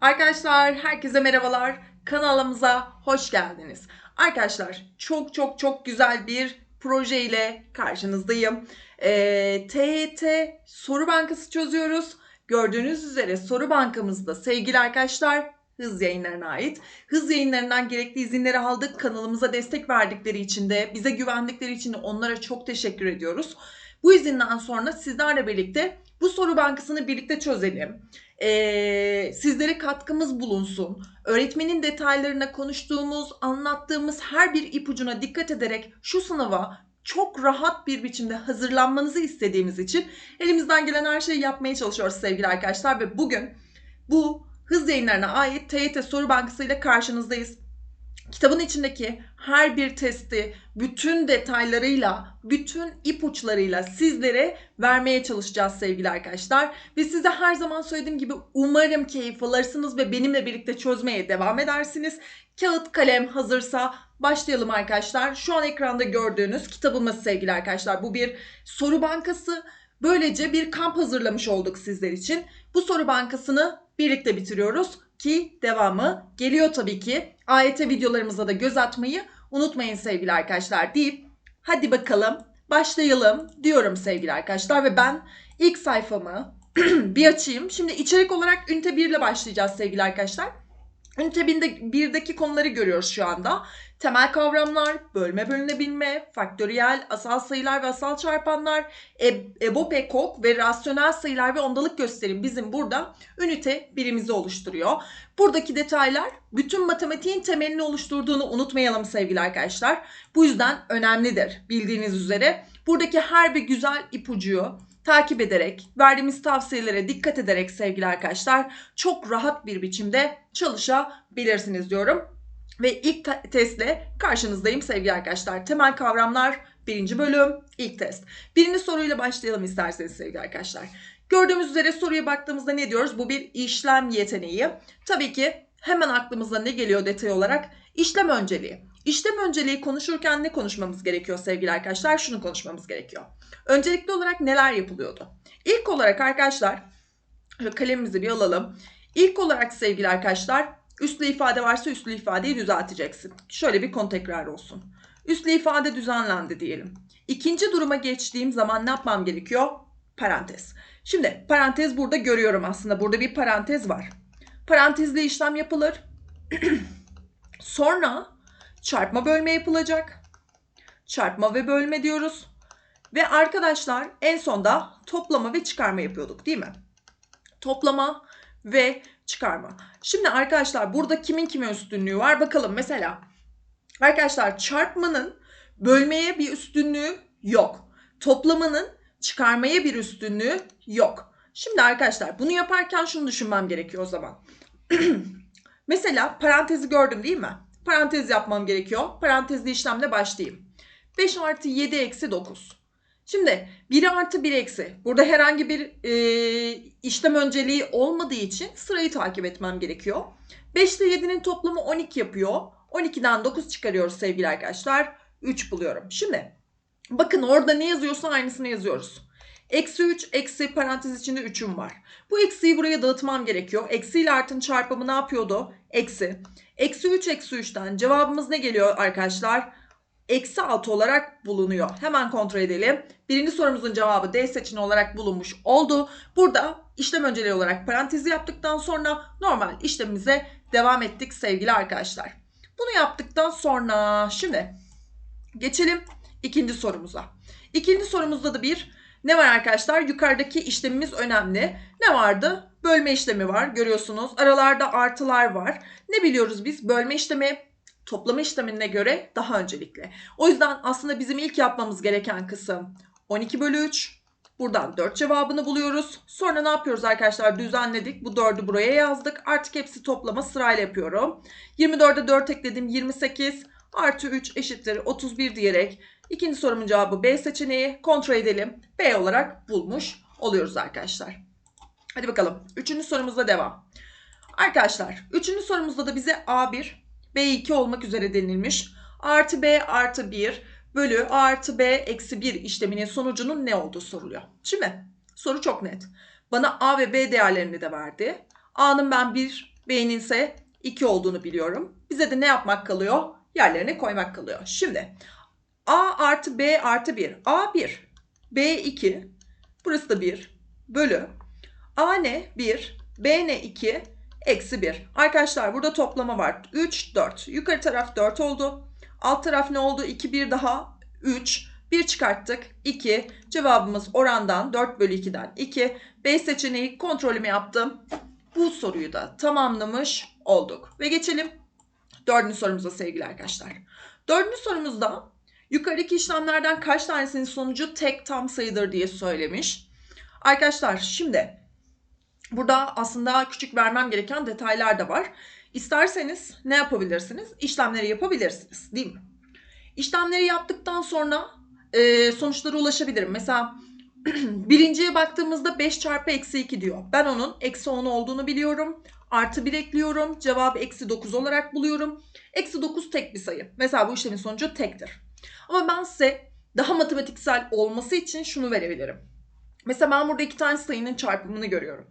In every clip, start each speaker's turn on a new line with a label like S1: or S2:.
S1: Arkadaşlar herkese merhabalar. Kanalımıza hoş geldiniz. Arkadaşlar çok çok çok güzel bir proje ile karşınızdayım. Ee, TYT soru bankası çözüyoruz. Gördüğünüz üzere soru bankamızda sevgili arkadaşlar Hız yayınlarına ait. Hız yayınlarından gerekli izinleri aldık. Kanalımıza destek verdikleri için de bize güvendikleri için de onlara çok teşekkür ediyoruz. Bu izinden sonra sizlerle birlikte bu soru bankasını birlikte çözelim. Ee, sizlere katkımız bulunsun. Öğretmenin detaylarına konuştuğumuz, anlattığımız her bir ipucuna dikkat ederek şu sınava çok rahat bir biçimde hazırlanmanızı istediğimiz için elimizden gelen her şeyi yapmaya çalışıyoruz sevgili arkadaşlar ve bugün bu hız yayınlarına ait TYT soru bankası ile karşınızdayız. Kitabın içindeki her bir testi bütün detaylarıyla, bütün ipuçlarıyla sizlere vermeye çalışacağız sevgili arkadaşlar. Ve size her zaman söylediğim gibi umarım keyif alırsınız ve benimle birlikte çözmeye devam edersiniz. Kağıt kalem hazırsa başlayalım arkadaşlar. Şu an ekranda gördüğünüz kitabımız sevgili arkadaşlar. Bu bir soru bankası. Böylece bir kamp hazırlamış olduk sizler için. Bu soru bankasını birlikte bitiriyoruz ki devamı geliyor tabii ki. AYT videolarımıza da göz atmayı unutmayın sevgili arkadaşlar deyip hadi bakalım başlayalım diyorum sevgili arkadaşlar ve ben ilk sayfamı bir açayım. Şimdi içerik olarak ünite 1 ile başlayacağız sevgili arkadaşlar. Ünite 1'deki konuları görüyoruz şu anda. Temel kavramlar, bölme bölünebilme, faktöriyel, asal sayılar ve asal çarpanlar, e EBO, PEKOK ve rasyonel sayılar ve ondalık gösterim bizim burada ünite birimizi oluşturuyor. Buradaki detaylar bütün matematiğin temelini oluşturduğunu unutmayalım sevgili arkadaşlar. Bu yüzden önemlidir bildiğiniz üzere. Buradaki her bir güzel ipucuyu takip ederek, verdiğimiz tavsiyelere dikkat ederek sevgili arkadaşlar çok rahat bir biçimde çalışabilirsiniz diyorum. Ve ilk testle karşınızdayım sevgili arkadaşlar. Temel kavramlar birinci bölüm ilk test. Birinci soruyla başlayalım isterseniz sevgili arkadaşlar. Gördüğümüz üzere soruya baktığımızda ne diyoruz? Bu bir işlem yeteneği. Tabii ki hemen aklımıza ne geliyor detay olarak? İşlem önceliği. İşlem önceliği konuşurken ne konuşmamız gerekiyor sevgili arkadaşlar? Şunu konuşmamız gerekiyor. Öncelikli olarak neler yapılıyordu? İlk olarak arkadaşlar, kalemimizi bir alalım. İlk olarak sevgili arkadaşlar, üstlü ifade varsa üstlü ifadeyi düzelteceksin. Şöyle bir konu tekrar olsun. Üstlü ifade düzenlendi diyelim. İkinci duruma geçtiğim zaman ne yapmam gerekiyor? Parantez. Şimdi parantez burada görüyorum aslında. Burada bir parantez var. Parantezle işlem yapılır. Sonra çarpma bölme yapılacak. Çarpma ve bölme diyoruz. Ve arkadaşlar en sonda toplama ve çıkarma yapıyorduk değil mi? Toplama ve çıkarma. Şimdi arkadaşlar burada kimin kime üstünlüğü var bakalım. Mesela arkadaşlar çarpmanın bölmeye bir üstünlüğü yok. Toplamanın çıkarmaya bir üstünlüğü yok. Şimdi arkadaşlar bunu yaparken şunu düşünmem gerekiyor o zaman. Mesela parantezi gördüm değil mi? Parantez yapmam gerekiyor. Parantezli işlemle başlayayım. 5 artı 7 eksi 9. Şimdi 1 artı 1 eksi. Burada herhangi bir e, işlem önceliği olmadığı için sırayı takip etmem gerekiyor. 5 ile 7'nin toplamı 12 yapıyor. 12'den 9 çıkarıyoruz sevgili arkadaşlar. 3 buluyorum. Şimdi bakın orada ne yazıyorsa aynısını yazıyoruz. Eksi 3 eksi parantez içinde 3'üm var. Bu eksiyi buraya dağıtmam gerekiyor. Eksi ile artın çarpımı ne yapıyordu? Eksi. Eksi 3 eksi 3'ten cevabımız ne geliyor arkadaşlar? Eksi 6 olarak bulunuyor. Hemen kontrol edelim. Birinci sorumuzun cevabı D seçeneği olarak bulunmuş oldu. Burada işlem önceliği olarak parantezi yaptıktan sonra normal işlemimize devam ettik sevgili arkadaşlar. Bunu yaptıktan sonra şimdi geçelim ikinci sorumuza. İkinci sorumuzda da bir ne var arkadaşlar? Yukarıdaki işlemimiz önemli. Ne vardı? Bölme işlemi var. Görüyorsunuz. Aralarda artılar var. Ne biliyoruz biz? Bölme işlemi toplama işlemine göre daha öncelikli. O yüzden aslında bizim ilk yapmamız gereken kısım 12 bölü 3. Buradan 4 cevabını buluyoruz. Sonra ne yapıyoruz arkadaşlar? Düzenledik. Bu 4'ü buraya yazdık. Artık hepsi toplama sırayla yapıyorum. 24'e 4 ekledim. 28 artı 3 eşittir 31 diyerek ikinci sorumun cevabı B seçeneği. Kontrol edelim. B olarak bulmuş oluyoruz arkadaşlar. Hadi bakalım. Üçüncü sorumuzda devam. Arkadaşlar üçüncü sorumuzda da bize A1 B2 olmak üzere denilmiş. Artı B artı 1 bölü artı B eksi 1 işleminin sonucunun ne olduğu soruluyor. Şimdi soru çok net. Bana A ve B değerlerini de verdi. A'nın ben 1 B'nin ise 2 olduğunu biliyorum. Bize de ne yapmak kalıyor? Yerlerine koymak kalıyor. Şimdi A artı B artı 1. A 1. B 2. Burası da 1. Bölü. A ne? 1. B ne? 2. Eksi 1. Arkadaşlar burada toplama var. 3, 4. Yukarı taraf 4 oldu. Alt taraf ne oldu? 2, 1 daha 3. 1 çıkarttık. 2. Cevabımız orandan 4 bölü 2'den 2. B seçeneği kontrolümü yaptım. Bu soruyu da tamamlamış olduk. Ve geçelim dördüncü sorumuza sevgili arkadaşlar. Dördüncü sorumuzda yukarıdaki işlemlerden kaç tanesinin sonucu tek tam sayıdır diye söylemiş. Arkadaşlar şimdi burada aslında küçük vermem gereken detaylar da var. İsterseniz ne yapabilirsiniz? İşlemleri yapabilirsiniz değil mi? İşlemleri yaptıktan sonra e, sonuçlara ulaşabilirim. Mesela birinciye baktığımızda 5 çarpı eksi 2 diyor. Ben onun eksi 10 olduğunu biliyorum. Artı 1 ekliyorum. Cevabı eksi 9 olarak buluyorum. Eksi 9 tek bir sayı. Mesela bu işlemin sonucu tektir. Ama ben size daha matematiksel olması için şunu verebilirim. Mesela ben burada iki tane sayının çarpımını görüyorum.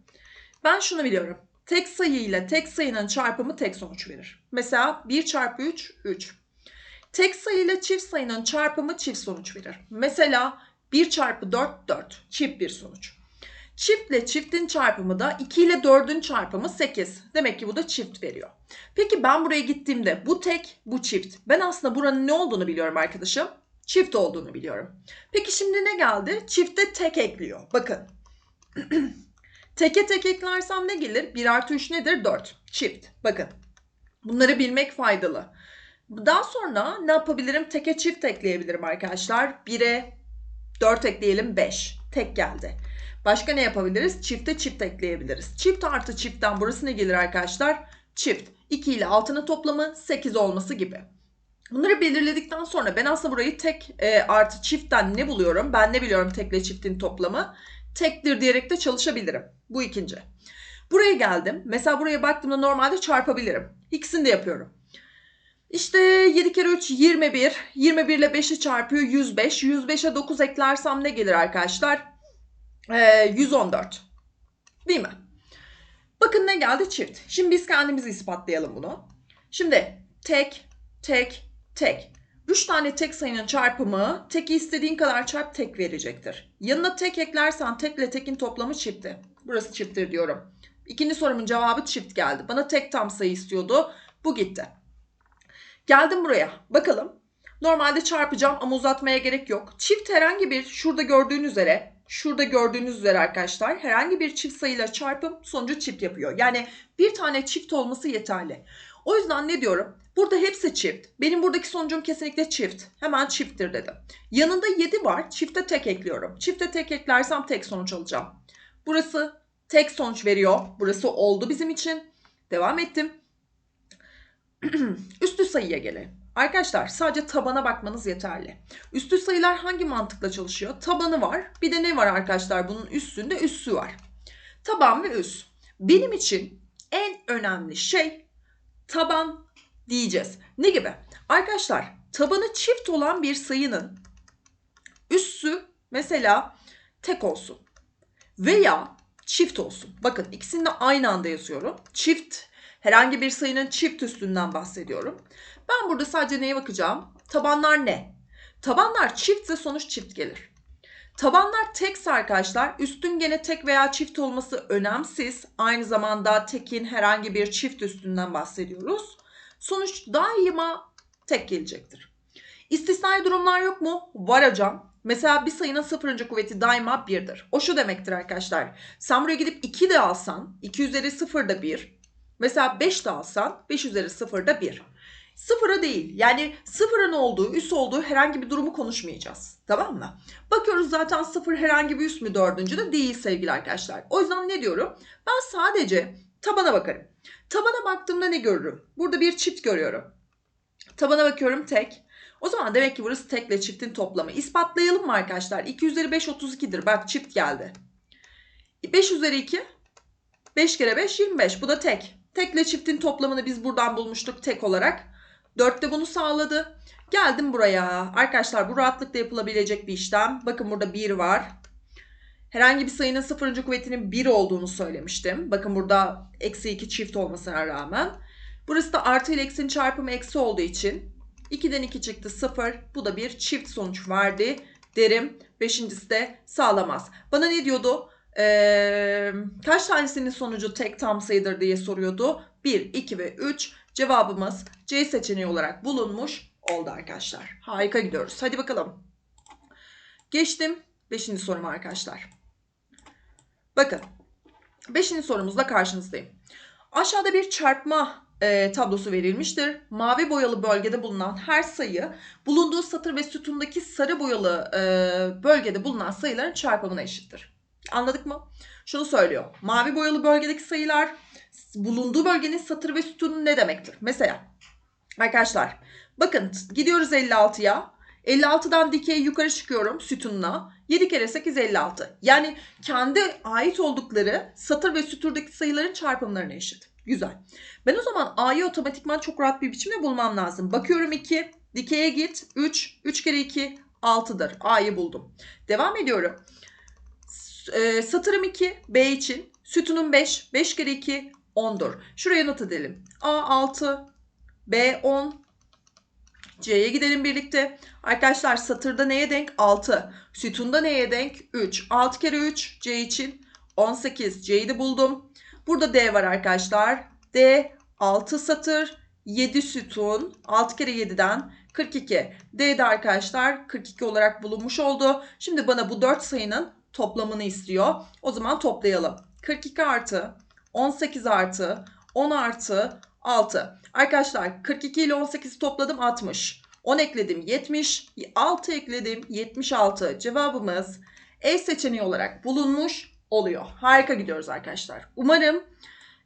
S1: Ben şunu biliyorum. Tek sayı ile tek sayının çarpımı tek sonuç verir. Mesela 1 çarpı 3, 3. Tek sayı ile çift sayının çarpımı çift sonuç verir. Mesela 1 çarpı 4, 4. Çift bir sonuç. Çiftle çiftin çarpımı da 2 ile 4'ün çarpımı 8. Demek ki bu da çift veriyor. Peki ben buraya gittiğimde bu tek, bu çift. Ben aslında buranın ne olduğunu biliyorum arkadaşım. Çift olduğunu biliyorum. Peki şimdi ne geldi? Çifte tek ekliyor. Bakın. Teke tek eklersem ne gelir? 1 artı 3 nedir? 4. Çift. Bakın. Bunları bilmek faydalı. Daha sonra ne yapabilirim? Teke çift ekleyebilirim arkadaşlar. 1'e 4 ekleyelim 5. Tek geldi. Başka ne yapabiliriz? Çifte çift ekleyebiliriz. Çift artı çiftten burası ne gelir arkadaşlar? Çift. 2 ile 6'nın toplamı 8 olması gibi. Bunları belirledikten sonra ben aslında burayı tek e, artı çiftten ne buluyorum? Ben ne biliyorum tekle çiftin toplamı? Tektir diyerek de çalışabilirim. Bu ikinci. Buraya geldim. Mesela buraya baktığımda normalde çarpabilirim. İkisini de yapıyorum. İşte 7 kere 3 21. 21 ile 5'i çarpıyor 105. 105'e 9 eklersem ne gelir arkadaşlar? Ee, 114. Değil mi? Bakın ne geldi? Çift. Şimdi biz kendimizi ispatlayalım bunu. Şimdi tek, tek, tek. 3 tane tek sayının çarpımı teki istediğin kadar çarp tek verecektir. Yanına tek eklersen tekle tekin toplamı çiftti. Burası çifttir diyorum. İkinci sorumun cevabı çift geldi. Bana tek tam sayı istiyordu. Bu gitti. Geldim buraya. Bakalım. Normalde çarpacağım ama uzatmaya gerek yok. Çift herhangi bir şurada gördüğünüz üzere şurada gördüğünüz üzere arkadaşlar herhangi bir çift sayıyla çarpım sonucu çift yapıyor. Yani bir tane çift olması yeterli. O yüzden ne diyorum? Burada hepsi çift. Benim buradaki sonucum kesinlikle çift. Hemen çifttir dedim. Yanında 7 var. Çifte tek ekliyorum. Çifte tek eklersem tek sonuç alacağım. Burası tek sonuç veriyor. Burası oldu bizim için. Devam ettim. Üstü sayıya gelelim. Arkadaşlar sadece tabana bakmanız yeterli. Üstü sayılar hangi mantıkla çalışıyor? Tabanı var. Bir de ne var arkadaşlar? Bunun üstünde üssü var. Taban ve üs. Benim için en önemli şey taban diyeceğiz. Ne gibi? Arkadaşlar tabanı çift olan bir sayının üssü mesela tek olsun. Veya çift olsun. Bakın ikisini de aynı anda yazıyorum. Çift herhangi bir sayının çift üstünden bahsediyorum. Ben burada sadece neye bakacağım? Tabanlar ne? Tabanlar çiftse sonuç çift gelir. Tabanlar tekse arkadaşlar üstün gene tek veya çift olması önemsiz. Aynı zamanda tekin herhangi bir çift üstünden bahsediyoruz. Sonuç daima tek gelecektir. İstisnai durumlar yok mu? Var hocam. Mesela bir sayının sıfırıncı kuvveti daima birdir. O şu demektir arkadaşlar. Sen buraya gidip 2 de alsan 2 üzeri 0 da 1. Mesela 5 de alsan 5 üzeri 0 da 1. Sıfıra değil yani sıfırın olduğu üs olduğu herhangi bir durumu konuşmayacağız. Tamam mı? Bakıyoruz zaten sıfır herhangi bir üs mü dördüncü de değil sevgili arkadaşlar. O yüzden ne diyorum? Ben sadece tabana bakarım. Tabana baktığımda ne görürüm? Burada bir çift görüyorum. Tabana bakıyorum tek. O zaman demek ki burası tekle çiftin toplamı. İspatlayalım mı arkadaşlar? 2 üzeri 5 32'dir. Bak çift geldi. 5 üzeri 2 5 kere 5 25. Bu da tek. Tekle çiftin toplamını biz buradan bulmuştuk tek olarak. 4 de bunu sağladı. Geldim buraya. Arkadaşlar bu rahatlıkla yapılabilecek bir işlem. Bakın burada 1 var. herhangi bir sayının sıfırıncı kuvvetinin 1 olduğunu söylemiştim. Bakın burada eksi 2 çift olmasına rağmen. Burası da artı ile eksinin çarpımı eksi olduğu için 2'den 2 çıktı 0. Bu da bir çift sonuç verdi derim. Beşincisi de sağlamaz. Bana ne diyordu? Ee, kaç tanesinin sonucu tek tam sayıdır diye soruyordu. 1, 2 ve 3. Cevabımız C seçeneği olarak bulunmuş oldu arkadaşlar. Harika gidiyoruz. Hadi bakalım. Geçtim 5. soruma arkadaşlar. Bakın 5. sorumuzla karşınızdayım. Aşağıda bir çarpma e, tablosu verilmiştir. Mavi boyalı bölgede bulunan her sayı bulunduğu satır ve sütundaki sarı boyalı e, bölgede bulunan sayıların çarpımına eşittir. Anladık mı? Şunu söylüyor. Mavi boyalı bölgedeki sayılar bulunduğu bölgenin satır ve sütunu ne demektir? Mesela arkadaşlar bakın gidiyoruz 56'ya. 56'dan dikey yukarı çıkıyorum sütununa. 7 kere 8 56. Yani kendi ait oldukları satır ve süturdaki sayıların çarpımlarına eşit. Güzel. Ben o zaman A'yı otomatikman çok rahat bir biçimde bulmam lazım. Bakıyorum 2, dikeye git 3, 3 kere 2 6'dır. A'yı buldum. Devam ediyorum. E, satırım 2 B için. Sütunum 5, 5 kere 2 10'dur. Şuraya not edelim. A 6, B 10, C'ye gidelim birlikte. Arkadaşlar satırda neye denk? 6. Sütunda neye denk? 3. 6 kere 3 C için 18. C'yi de buldum. Burada D var arkadaşlar. D 6 satır 7 sütun 6 kere 7'den 42. D de arkadaşlar 42 olarak bulunmuş oldu. Şimdi bana bu 4 sayının toplamını istiyor. O zaman toplayalım. 42 artı 18 artı 10 artı 6. Arkadaşlar 42 ile 18'i topladım 60. 10 ekledim 70. 6 ekledim 76. Cevabımız E seçeneği olarak bulunmuş oluyor. Harika gidiyoruz arkadaşlar. Umarım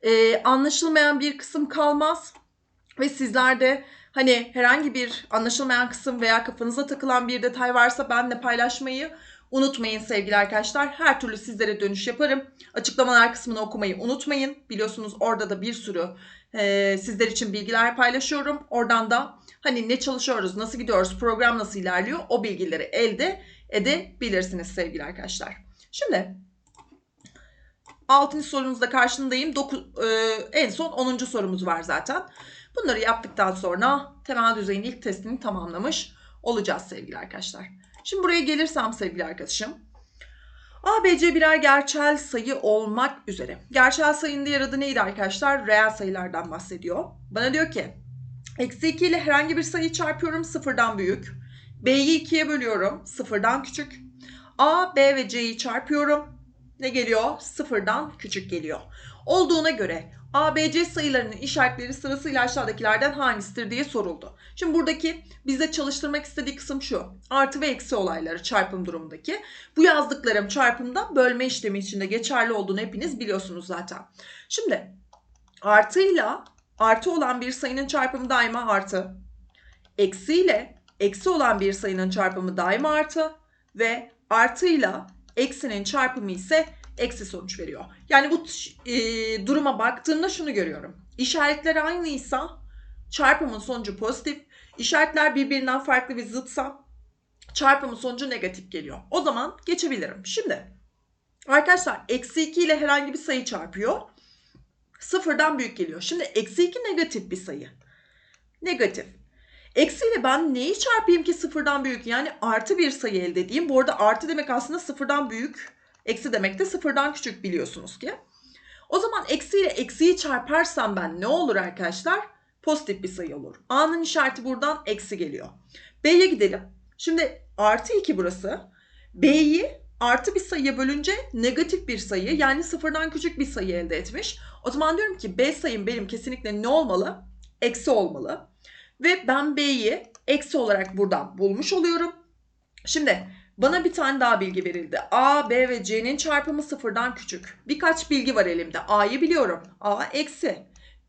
S1: e, anlaşılmayan bir kısım kalmaz. Ve sizler de hani herhangi bir anlaşılmayan kısım veya kafanıza takılan bir detay varsa benle paylaşmayı unutmayın sevgili arkadaşlar. Her türlü sizlere dönüş yaparım. Açıklamalar kısmını okumayı unutmayın. Biliyorsunuz orada da bir sürü e, sizler için bilgiler paylaşıyorum. Oradan da hani ne çalışıyoruz, nasıl gidiyoruz, program nasıl ilerliyor o bilgileri elde edebilirsiniz sevgili arkadaşlar. Şimdi 6. sorumuzda karşındayım. Doku, e, en son 10. sorumuz var zaten. Bunları yaptıktan sonra temel düzeyin ilk testini tamamlamış olacağız sevgili arkadaşlar. Şimdi buraya gelirsem sevgili arkadaşım. A, B, C birer gerçel sayı olmak üzere. Gerçel sayının diğer adı neydi arkadaşlar? Reel sayılardan bahsediyor. Bana diyor ki eksi 2 ile herhangi bir sayı çarpıyorum sıfırdan büyük. B'yi 2'ye bölüyorum sıfırdan küçük. A, B ve C'yi çarpıyorum. Ne geliyor? Sıfırdan küçük geliyor. Olduğuna göre ABC sayılarının işaretleri sırasıyla aşağıdakilerden hangisidir diye soruldu. Şimdi buradaki bize çalıştırmak istediği kısım şu. Artı ve eksi olayları çarpım durumundaki. Bu yazdıklarım çarpımda bölme işlemi içinde geçerli olduğunu hepiniz biliyorsunuz zaten. Şimdi artıyla artı olan bir sayının çarpımı daima artı. Eksiyle eksi olan bir sayının çarpımı daima artı. Ve artıyla eksinin çarpımı ise eksi sonuç veriyor. Yani bu e, duruma baktığımda şunu görüyorum. İşaretler aynıysa çarpımın sonucu pozitif. İşaretler birbirinden farklı ve zıtsa çarpımın sonucu negatif geliyor. O zaman geçebilirim. Şimdi arkadaşlar eksi 2 ile herhangi bir sayı çarpıyor. Sıfırdan büyük geliyor. Şimdi eksi 2 negatif bir sayı. Negatif. Eksi ile ben neyi çarpayım ki sıfırdan büyük? Yani artı bir sayı elde edeyim. Bu arada artı demek aslında sıfırdan büyük Eksi demek de sıfırdan küçük biliyorsunuz ki. O zaman eksi ile eksiyi çarparsam ben ne olur arkadaşlar? Pozitif bir sayı olur. A'nın işareti buradan eksi geliyor. B'ye gidelim. Şimdi artı 2 burası. B'yi artı bir sayıya bölünce negatif bir sayı yani sıfırdan küçük bir sayı elde etmiş. O zaman diyorum ki B sayım benim kesinlikle ne olmalı? Eksi olmalı. Ve ben B'yi eksi olarak buradan bulmuş oluyorum. Şimdi bana bir tane daha bilgi verildi. A, B ve C'nin çarpımı sıfırdan küçük. Birkaç bilgi var elimde. A'yı biliyorum. A eksi.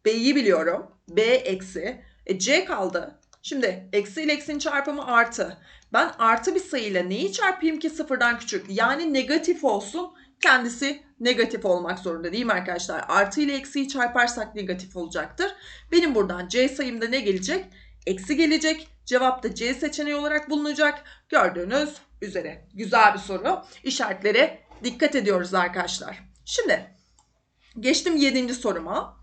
S1: B'yi biliyorum. B eksi. E, C kaldı. Şimdi eksi ile eksinin çarpımı artı. Ben artı bir sayıyla neyi çarpayım ki sıfırdan küçük? Yani negatif olsun. Kendisi negatif olmak zorunda değil mi arkadaşlar? Artı ile eksiyi çarparsak negatif olacaktır. Benim buradan C sayımda ne gelecek? Eksi gelecek. Cevap da C seçeneği olarak bulunacak. Gördüğünüz üzere. Güzel bir soru. İşaretleri dikkat ediyoruz arkadaşlar. Şimdi geçtim 7. soruma.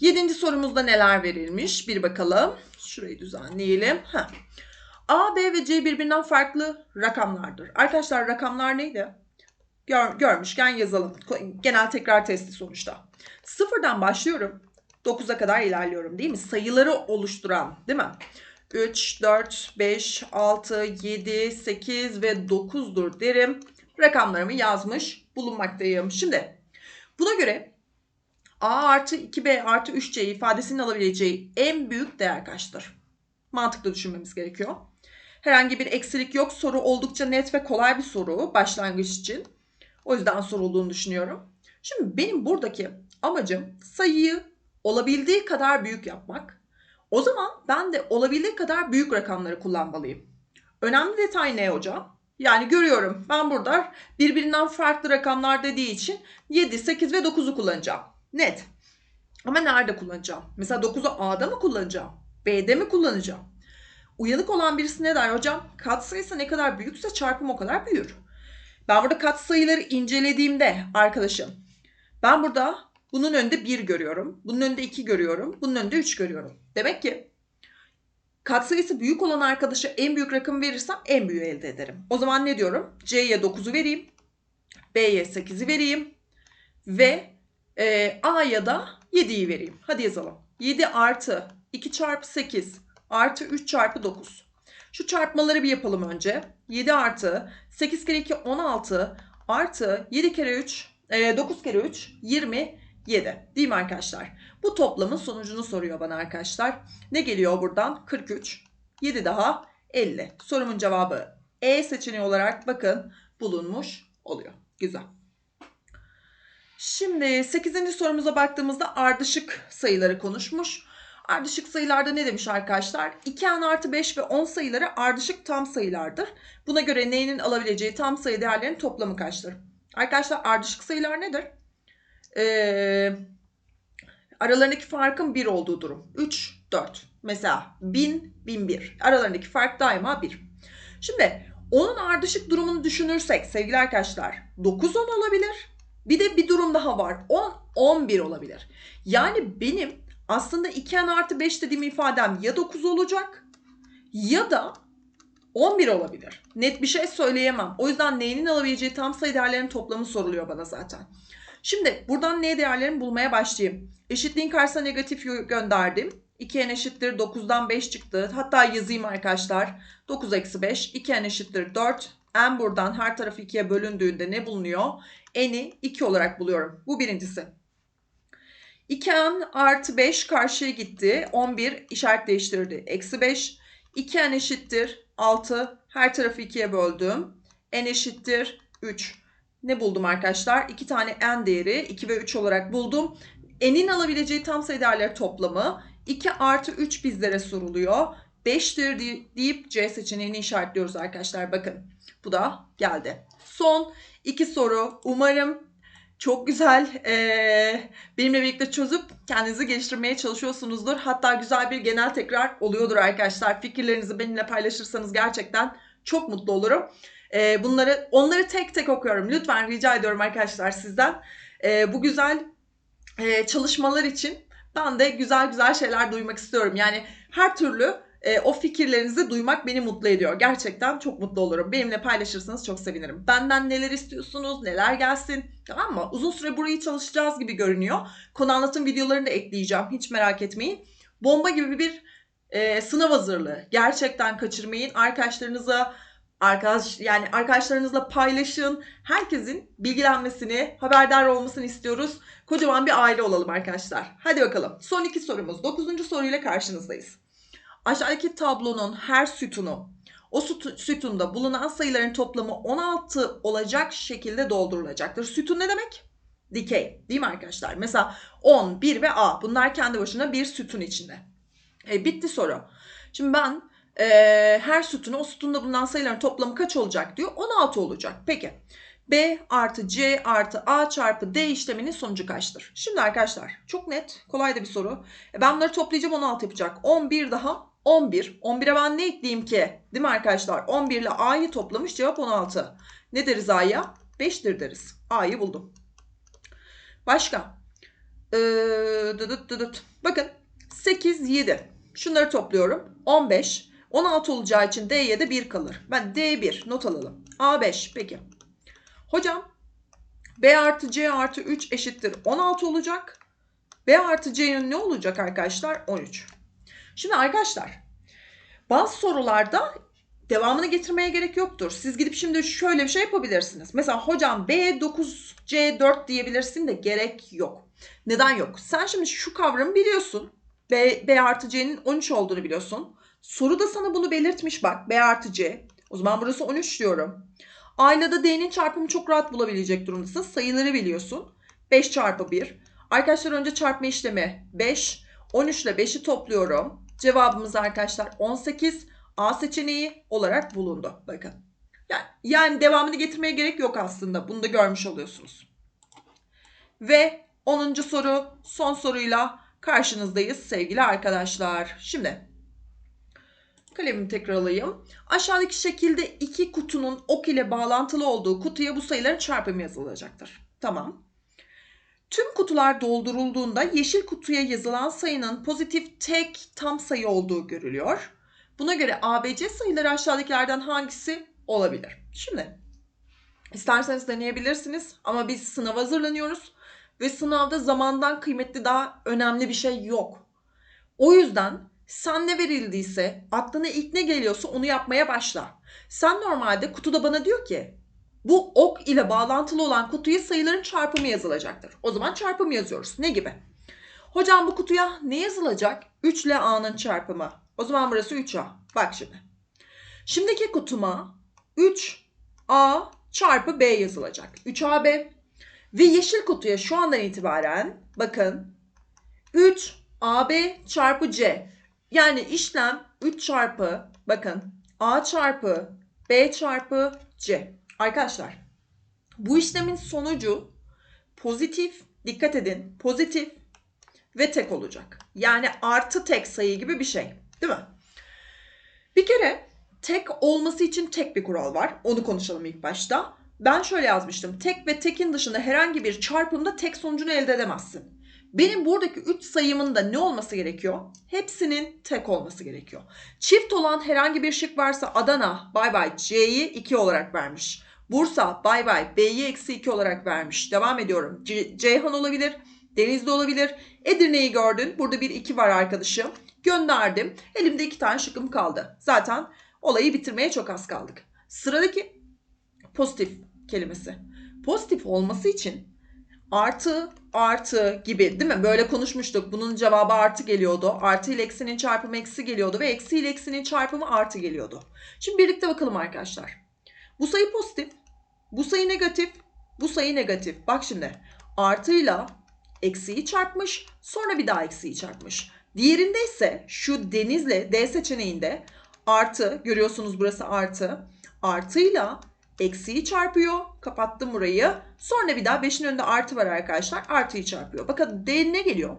S1: 7. sorumuzda neler verilmiş bir bakalım. Şurayı düzenleyelim. Heh. A, B ve C birbirinden farklı rakamlardır. Arkadaşlar rakamlar neydi? Gör, görmüşken yazalım. Genel tekrar testi sonuçta. Sıfırdan başlıyorum. 9'a kadar ilerliyorum değil mi? Sayıları oluşturan değil mi? 3, 4, 5, 6, 7, 8 ve 9'dur derim. Rakamlarımı yazmış bulunmaktayım. Şimdi buna göre A artı 2B artı 3C ifadesinin alabileceği en büyük değer kaçtır? Mantıklı düşünmemiz gerekiyor. Herhangi bir eksilik yok. Soru oldukça net ve kolay bir soru başlangıç için. O yüzden sorulduğunu düşünüyorum. Şimdi benim buradaki amacım sayıyı olabildiği kadar büyük yapmak. O zaman ben de olabildiği kadar büyük rakamları kullanmalıyım. Önemli detay ne hocam? Yani görüyorum ben burada birbirinden farklı rakamlar dediği için 7, 8 ve 9'u kullanacağım. Net. Ama nerede kullanacağım? Mesela 9'u A'da mı kullanacağım? B'de mi kullanacağım? Uyanık olan birisi ne der hocam? Katsayısı ne kadar büyükse çarpım o kadar büyür. Ben burada katsayıları incelediğimde arkadaşım ben burada bunun önünde 1 görüyorum. Bunun önünde 2 görüyorum. Bunun önünde 3 görüyorum. Demek ki katsayısı büyük olan arkadaşa en büyük rakamı verirsem en büyüğü elde ederim. O zaman ne diyorum? C'ye 9'u vereyim. B'ye 8'i vereyim. Ve e, A'ya da 7'yi vereyim. Hadi yazalım. 7 artı 2 çarpı 8 artı 3 çarpı 9. Şu çarpmaları bir yapalım önce. 7 artı 8 kere 2 16 artı 7 kere 3 e, 9 kere 3 27 değil mi arkadaşlar? Bu toplamın sonucunu soruyor bana arkadaşlar. Ne geliyor buradan? 43. 7 daha 50. Sorumun cevabı E seçeneği olarak bakın bulunmuş oluyor. Güzel. Şimdi 8. sorumuza baktığımızda ardışık sayıları konuşmuş. Ardışık sayılarda ne demiş arkadaşlar? 2n artı 5 ve 10 sayıları ardışık tam sayılardır. Buna göre n'nin alabileceği tam sayı değerlerinin toplamı kaçtır? Arkadaşlar ardışık sayılar nedir? Ee, aralarındaki farkın 1 olduğu durum. 3, 4. Mesela 1000, 1001. Aralarındaki fark daima 1. Şimdi onun ardışık durumunu düşünürsek sevgili arkadaşlar 9 10 olabilir. Bir de bir durum daha var. 10 11 olabilir. Yani benim aslında 2n artı 5 dediğim ifadem ya 9 olacak ya da 11 olabilir. Net bir şey söyleyemem. O yüzden n'nin alabileceği tam sayı değerlerinin toplamı soruluyor bana zaten. Şimdi buradan n değerlerini bulmaya başlayayım. Eşitliğin karşısına negatif gönderdim. 2n eşittir 9'dan 5 çıktı. Hatta yazayım arkadaşlar. 9 eksi 5. 2n eşittir 4. n buradan her tarafı 2'ye bölündüğünde ne bulunuyor? n'i 2 olarak buluyorum. Bu birincisi. 2n artı 5 karşıya gitti. 11 işaret değiştirdi. Eksi 5. 2n eşittir 6. Her tarafı 2'ye böldüm. n eşittir 3. Ne buldum arkadaşlar? 2 tane n değeri 2 ve 3 olarak buldum. n'in alabileceği tam sayı değerleri toplamı 2 artı 3 bizlere soruluyor. 5'tir deyip C seçeneğini işaretliyoruz arkadaşlar. Bakın bu da geldi. Son iki soru. Umarım çok güzel e, benimle birlikte çözüp kendinizi geliştirmeye çalışıyorsunuzdur. Hatta güzel bir genel tekrar oluyordur arkadaşlar. Fikirlerinizi benimle paylaşırsanız gerçekten çok mutlu olurum. E, bunları onları tek tek okuyorum. Lütfen rica ediyorum arkadaşlar sizden. E, bu güzel e, çalışmalar için ben de güzel güzel şeyler duymak istiyorum. Yani her türlü e, o fikirlerinizi duymak beni mutlu ediyor. Gerçekten çok mutlu olurum. Benimle paylaşırsanız çok sevinirim. Benden neler istiyorsunuz, neler gelsin tamam mı? Uzun süre burayı çalışacağız gibi görünüyor. Konu anlatım videolarını da ekleyeceğim. Hiç merak etmeyin. Bomba gibi bir e, sınav hazırlığı. Gerçekten kaçırmayın. Arkadaşlarınıza arkadaş yani arkadaşlarınızla paylaşın. Herkesin bilgilenmesini, haberdar olmasını istiyoruz. Kocaman bir aile olalım arkadaşlar. Hadi bakalım. Son iki sorumuz. Dokuzuncu soruyla karşınızdayız. Aşağıdaki tablonun her sütunu o sütunda bulunan sayıların toplamı 16 olacak şekilde doldurulacaktır. Sütun ne demek? Dikey değil mi arkadaşlar? Mesela 10, 1 ve A bunlar kendi başına bir sütun içinde. E, bitti soru. Şimdi ben e, her sütunu o sütunda bulunan sayıların toplamı kaç olacak diyor. 16 olacak. Peki B artı C artı A çarpı D işleminin sonucu kaçtır? Şimdi arkadaşlar çok net kolay da bir soru. E, ben bunları toplayacağım 16 yapacak. 11 daha 11. 11'e ben ne ekleyeyim ki? Değil mi arkadaşlar? 11 ile A'yı toplamış cevap 16. Ne deriz A'ya? 5'tir deriz. A'yı buldum. Başka. Ee, dıdıt dıdıt. Bakın 8, 7. Şunları topluyorum. 15. 16 olacağı için D'ye de 1 kalır. Ben D1 not alalım. A5 peki. Hocam B artı C artı 3 eşittir 16 olacak. B artı C'nin ne olacak arkadaşlar? 13. Şimdi arkadaşlar bazı sorularda devamını getirmeye gerek yoktur. Siz gidip şimdi şöyle bir şey yapabilirsiniz. Mesela hocam B 9 C 4 diyebilirsin de gerek yok. Neden yok? Sen şimdi şu kavramı biliyorsun. B, B artı C'nin 13 olduğunu biliyorsun. Soru da sana bunu belirtmiş bak. B artı C. O zaman burası 13 diyorum. A'yla da D'nin çarpımı çok rahat bulabilecek durumdasın. Sayıları biliyorsun. 5 çarpı 1. Arkadaşlar önce çarpma işlemi 5. 13 ile 5'i topluyorum. Cevabımız arkadaşlar 18. A seçeneği olarak bulundu. Bakın. Yani, yani devamını getirmeye gerek yok aslında. Bunu da görmüş oluyorsunuz. Ve 10. soru son soruyla karşınızdayız sevgili arkadaşlar. Şimdi kalemimi tekrar alayım. Aşağıdaki şekilde iki kutunun ok ile bağlantılı olduğu kutuya bu sayıların çarpımı yazılacaktır. Tamam. Tüm kutular doldurulduğunda yeşil kutuya yazılan sayının pozitif tek tam sayı olduğu görülüyor. Buna göre ABC sayıları aşağıdakilerden hangisi olabilir? Şimdi isterseniz deneyebilirsiniz ama biz sınava hazırlanıyoruz ve sınavda zamandan kıymetli daha önemli bir şey yok. O yüzden sen ne verildiyse aklına ilk ne geliyorsa onu yapmaya başla. Sen normalde kutuda bana diyor ki bu ok ile bağlantılı olan kutuya sayıların çarpımı yazılacaktır. O zaman çarpım yazıyoruz. Ne gibi? Hocam bu kutuya ne yazılacak? 3 ile A'nın çarpımı. O zaman burası 3A. Bak şimdi. Şimdiki kutuma 3A çarpı B yazılacak. 3AB. Ve yeşil kutuya şu andan itibaren bakın 3AB çarpı C. Yani işlem 3 çarpı bakın A çarpı B çarpı C. Arkadaşlar bu işlemin sonucu pozitif dikkat edin pozitif ve tek olacak. Yani artı tek sayı gibi bir şey. Değil mi? Bir kere tek olması için tek bir kural var. Onu konuşalım ilk başta. Ben şöyle yazmıştım. Tek ve tekin dışında herhangi bir çarpımda tek sonucunu elde edemezsin. Benim buradaki 3 sayımın da ne olması gerekiyor? Hepsinin tek olması gerekiyor. Çift olan herhangi bir şık varsa Adana bay bay C'yi 2 olarak vermiş. Bursa bay bay B'yi eksi 2 olarak vermiş. Devam ediyorum. C- Ceyhan olabilir. Denizli olabilir. Edirne'yi gördün. Burada bir 2 var arkadaşım. Gönderdim. Elimde 2 tane şıkkım kaldı. Zaten olayı bitirmeye çok az kaldık. Sıradaki pozitif kelimesi. Pozitif olması için artı artı gibi değil mi? Böyle konuşmuştuk. Bunun cevabı artı geliyordu. Artı ile eksinin çarpımı eksi geliyordu ve eksi ile eksinin çarpımı artı geliyordu. Şimdi birlikte bakalım arkadaşlar. Bu sayı pozitif. Bu sayı negatif. Bu sayı negatif. Bak şimdi. Artıyla eksiyi çarpmış. Sonra bir daha eksiyi çarpmış. Diğerinde ise şu denizle D seçeneğinde artı görüyorsunuz burası artı. Artıyla eksiyi çarpıyor. Kapattım burayı. Sonra bir daha 5'in önünde artı var arkadaşlar. Artıyı çarpıyor. Bakın D ne geliyor?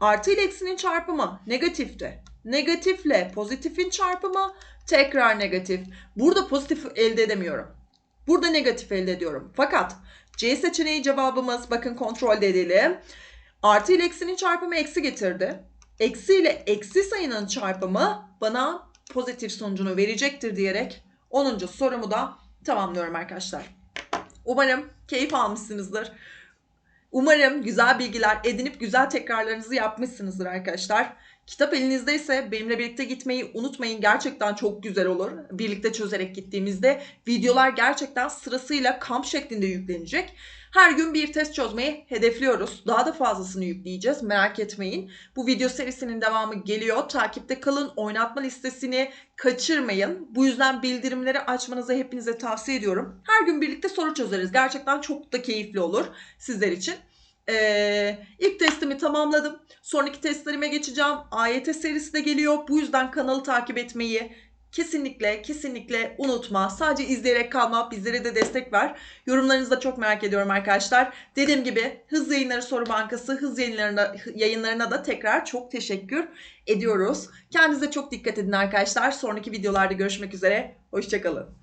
S1: Artı ile eksinin çarpımı negatifti. Negatifle pozitifin çarpımı tekrar negatif. Burada pozitif elde edemiyorum. Burada negatif elde ediyorum. Fakat C seçeneği cevabımız bakın kontrol edelim. Artı ile eksinin çarpımı eksi getirdi. Eksi ile eksi sayının çarpımı bana pozitif sonucunu verecektir diyerek 10. sorumu da tamamlıyorum arkadaşlar. Umarım keyif almışsınızdır. Umarım güzel bilgiler edinip güzel tekrarlarınızı yapmışsınızdır arkadaşlar. Kitap elinizdeyse benimle birlikte gitmeyi unutmayın. Gerçekten çok güzel olur. Birlikte çözerek gittiğimizde videolar gerçekten sırasıyla kamp şeklinde yüklenecek. Her gün bir test çözmeyi hedefliyoruz. Daha da fazlasını yükleyeceğiz. Merak etmeyin. Bu video serisinin devamı geliyor. Takipte kalın. Oynatma listesini kaçırmayın. Bu yüzden bildirimleri açmanızı hepinize tavsiye ediyorum. Her gün birlikte soru çözeriz. Gerçekten çok da keyifli olur sizler için. Ee, ilk testimi tamamladım. Sonraki testlerime geçeceğim. AYT serisi de geliyor. Bu yüzden kanalı takip etmeyi kesinlikle kesinlikle unutma. Sadece izleyerek kalma. Bizlere de destek ver. Yorumlarınızı da çok merak ediyorum arkadaşlar. Dediğim gibi Hız Yayınları Soru Bankası hız yayınlarına, yayınlarına da tekrar çok teşekkür ediyoruz. Kendinize çok dikkat edin arkadaşlar. Sonraki videolarda görüşmek üzere. Hoşçakalın.